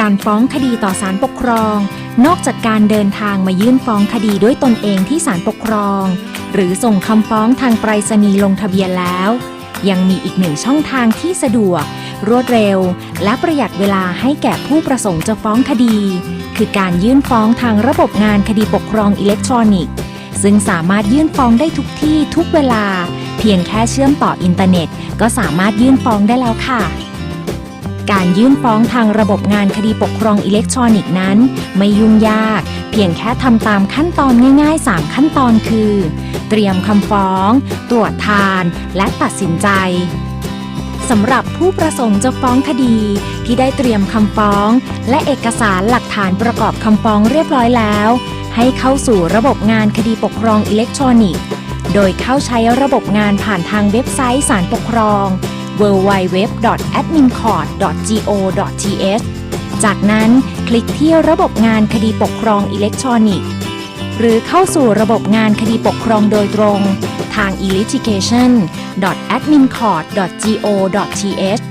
การฟ้องคดีต่อศาลปกครอง นอกจากการเดินทางมายื่นฟ้องคดีด้วยตนเองที่ศาลปกครอง หรือส่งคำฟ้องทางไปรษณีย์ลงทะเบียนแล้ว ยังมีอีกหนึ่งช่องทางที่สะดวก รวดเร็ว และประหยัดเวลาให้แก่ผู้ประสงค์จะฟ้องคดี คือการยื่นฟ้องทางระบบงานคดีปกครองอิเล็กทรอนิกส์ ซึ่งสามารถยื่นฟ้องได้ทุกที่ทุกเวลา เพียงแค่เชื่อมต่ออินเทอร์เน็ต ก็สามารถยื่นฟ้องได้แล้วค่ะ การยื่นฟ้องทางระบบงานคดีปกครองอิเล็กทรอนิกส์นั้น ไม่ยุ่งยาก เพียงแค่ทำตามขั้นตอนง่าย ๆ 3 ขั้นตอนคือ เตรียมคำฟ้อง ตรวจทาน และตัดสินใจสำหรับผู้ประสงค์จะฟ้องคดี ที่ได้เตรียมคำฟ้อง และเอกสารหลักฐานประกอบคำฟ้องเรียบร้อยแล้ว ให้เข้าสู่ระบบงานคดีปกครองอิเล็กทรอนิกส์ โดยเข้าใช้ระบบงานผ่านทางเว็บไซต์ศาลปกครอง www.admincourt.go.th จากนั้นคลิกที่ระบบงานคดีปกครองอิเล็กทรอนิกส์ หรือเข้าสู่ระบบงานคดีปกครองโดยตรงทาง e-litigation.admincourt.go.th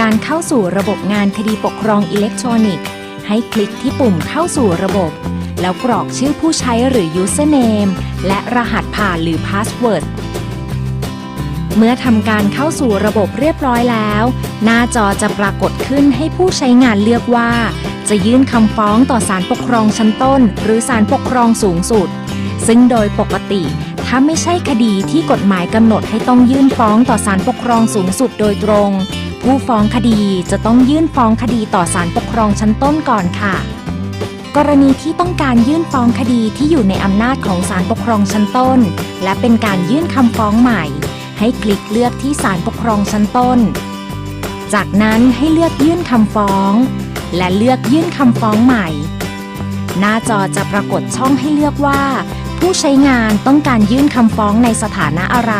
การเข้าสู่ระบบงานคดีปกครองอิเล็กทรอนิกส์ ให้คลิกที่ปุ่มเข้าสู่ระบบ แล้วกรอกชื่อผู้ใช้หรือ username และรหัสผ่านหรือ password เมื่อทำการเข้าสู่ระบบเรียบร้อยแล้ว หน้าจอจะปรากฏขึ้นให้ผู้ใช้งานเลือกว่า จะยื่นคำฟ้องต่อศาลปกครองชั้นต้น หรือศาลปกครองสูงสุด ซึ่งโดยปกติ ถ้าไม่ใช่คดีที่กฎหมายกำหนดให้ต้องยื่นฟ้องต่อศาลปกครองสูงสุดโดยตรง ผู้ฟ้องคดีจะต้องยื่นฟ้องคดีต่อศาลปกครองชั้นต้นก่อนค่ะกรณีที่ต้องการยื่นฟ้องคดีที่อยู่ในอำนาจของศาลปกครองชั้นต้น และเป็นการยื่นคำฟ้องใหม่ ให้คลิกเลือกที่ศาลปกครองชั้นต้น จากนั้นให้เลือกยื่นคำฟ้อง และเลือกยื่นคำฟ้องใหม่ หน้าจอจะปรากฏช่องให้เลือกว่า ผู้ใช้งานต้องการยื่นคำฟ้องในสถานะอะไร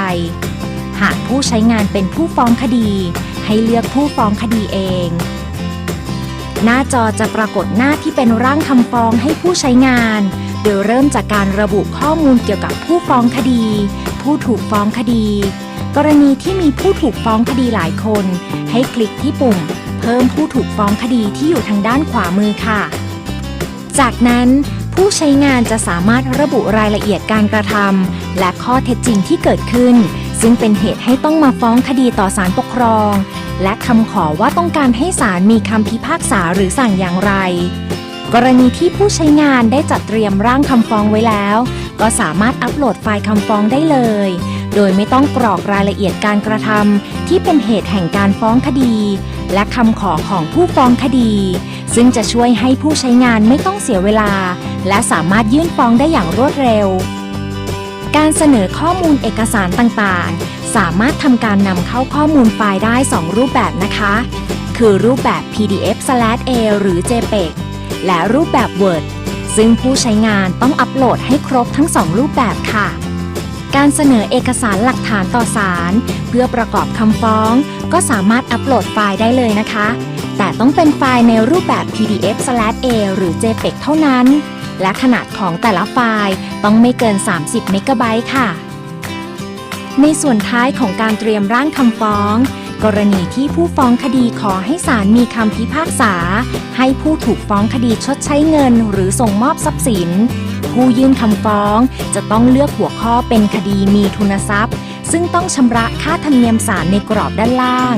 หากผู้ใช้งานเป็นผู้ฟ้องคดี ให้เลือกผู้ฟ้องคดีเองหน้าจอจะปรากฏหน้าที่เป็นร่างคำฟ้องให้ผู้ใช้งาน โดยเริ่มจากการระบุข้อมูลเกี่ยวกับผู้ฟ้องคดี ผู้ถูกฟ้องคดี กรณีที่มีผู้ถูกฟ้องคดีหลายคน ให้คลิกที่ปุ่ม เพิ่มผู้ถูกฟ้องคดีที่อยู่ทางด้านขวามือค่ะ จากนั้นผู้ใช้งานจะสามารถระบุรายละเอียดการกระทำและข้อเท็จจริงที่เกิดขึ้น ซึ่งเป็นเหตุให้ต้องมาฟ้องคดีต่อศาลปกครอง และคำขอว่าต้องการให้ศาลมีคำพิพากษาหรือสั่งอย่างไรกรณีที่ผู้ใช้งานได้จัดเตรียมร่างคำฟ้องไว้แล้ว ก็สามารถอัปโหลดไฟล์คำฟ้องได้เลย โดยไม่ต้องกรอกรายละเอียดการกระทำที่เป็นเหตุแห่งการฟ้องคดี และคำขอของผู้ฟ้องคดี ซึ่งจะช่วยให้ผู้ใช้งานไม่ต้องเสียเวลา และสามารถยื่นฟ้องได้อย่างรวดเร็ว การเสนอข้อมูลเอกสารต่างๆ สามารถทำการนำเข้าข้อมูลไฟล์ได้ 2 รูปแบบนะคะ คือรูปแบบ PDF/A หรือ JPEG และรูปแบบ Word ซึ่งผู้ใช้งานต้องอัปโหลดให้ครบทั้ง 2 รูปแบบค่ะ การเสนอเอกสารหลักฐานต่อศาลเพื่อประกอบคำฟ้อง ก็สามารถอัปโหลดไฟล์ได้เลยนะคะ แต่ต้องเป็นไฟล์ในรูปแบบ PDF/A หรือ JPEG เท่านั้น และขนาดของแต่ละไฟล์ต้องไม่เกิน 30 เมกะไบต์ค่ะ ในส่วนท้ายของการเตรียมร่างคำฟ้อง กรณีที่ผู้ฟ้องคดีขอให้ศาลมีคำพิพากษา ให้ผู้ถูกฟ้องคดีชดใช้เงิน หรือส่งมอบทรัพย์สิน ผู้ยื่นคำฟ้อง จะต้องเลือกหัวข้อเป็นคดีมีทุนทรัพย์ ซึ่งต้องชำระค่าธรรมเนียมศาลในกรอบด้านล่าง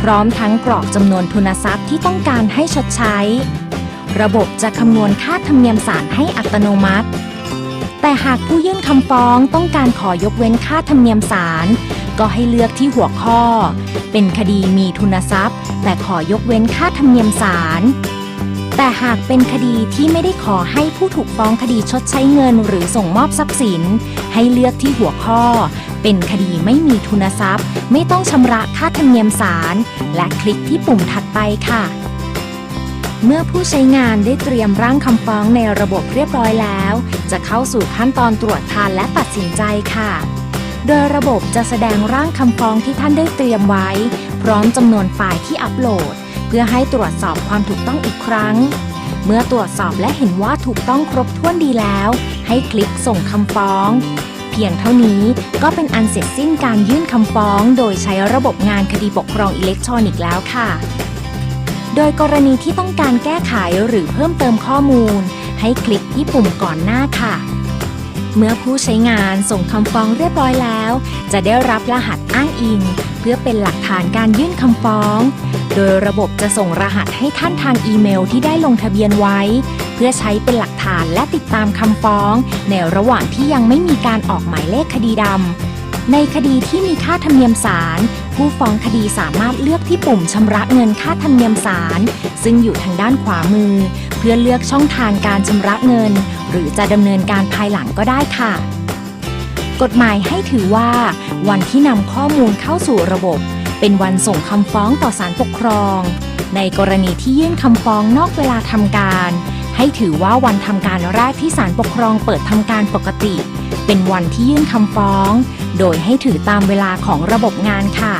พร้อมทั้งกรอกจำนวนทุนทรัพย์ที่ต้องการให้ชดใช้ ระบบจะคำนวณค่าธรรมเนียมศาลให้อัตโนมัติ แต่หากผู้ยื่นคำฟ้องต้องการขอยกเว้นค่าธรรมเนียมศาลก็ให้เลือกที่หัวข้อ เป็นคดีมีทุนทรัพย์ แต่ขอยกเว้นค่าธรรมเนียมศาล แต่หากเป็นคดีที่ไม่ได้ขอให้ผู้ถูกฟ้องคดีชดใช้เงินหรือส่งมอบทรัพย์สิน ให้เลือกที่หัวข้อ เป็นคดีไม่มีทุนทรัพย์ ไม่ต้องชำระค่าธรรมเนียมศาลและคลิกที่ปุ่มถัดไปค่ะ เมื่อผู้ใช้งานได้เตรียมร่างคำฟ้องในระบบเรียบร้อยแล้ว จะเข้าสู่ขั้นตอนตรวจทานและตัดสินใจค่ะโดยระบบจะแสดงร่างคำฟ้องที่ท่านได้เตรียมไว้ พร้อมจำนวนไฟล์ที่อัปโหลด เพื่อให้ตรวจสอบความถูกต้องอีกครั้ง เมื่อตรวจสอบและเห็นว่าถูกต้องครบถ้วนดีแล้ว ให้คลิกส่งคำฟ้อง เพียงเท่านี้ก็เป็นอันเสร็จสิ้นการยื่นคำฟ้อง โดยใช้ระบบงานคดีปกครองอิเล็กทรอนิกส์แล้วค่ะ โดยกรณีที่ต้องการแก้ไขหรือเพิ่มเติมข้อมูล ให้คลิกที่ปุ่มก่อนหน้าค่ะเมื่อผู้ใช้งานส่งคำฟ้องเรียบร้อยแล้ว จะได้รับรหัสอ้างอิง พื่อเป็นหลักฐานการยื่นคำฟ้อง โดยระบบจะส่งรหัสให้ท่านทางอีเมลที่ได้ลงทะเบียนไว้ เพื่อใช้เป็นหลักฐานและติดตามคำฟ้อง ในระหว่างที่ยังไม่มีการออกหมายเลขคดีดำในคดีที่มีค่าธรรมเนียมศาลผู้ฟ้องคดีสามารถเลือกที่ปุ่มชำระเงินค่าธรรมเนียมศาลซึ่งอยู่ทางด้านขวามือ เพื่อเลือกช่องทางการชำระเงิน หรือจะดำเนินการภายหลังก็ได้ค่ะ กฎหมายให้ถือว่า วันที่นำข้อมูลเข้าสู่ระบบ เป็นวันส่งคำฟ้องต่อศาลปกครอง ในกรณีที่ยื่นคำฟ้องนอกเวลาทำการ ให้ถือว่าวันทำการแรกที่ศาลปกครองเปิดทำการปกติ เป็นวันที่ยื่นคำฟ้อง โดยให้ถือตามเวลาของระบบงานค่ะ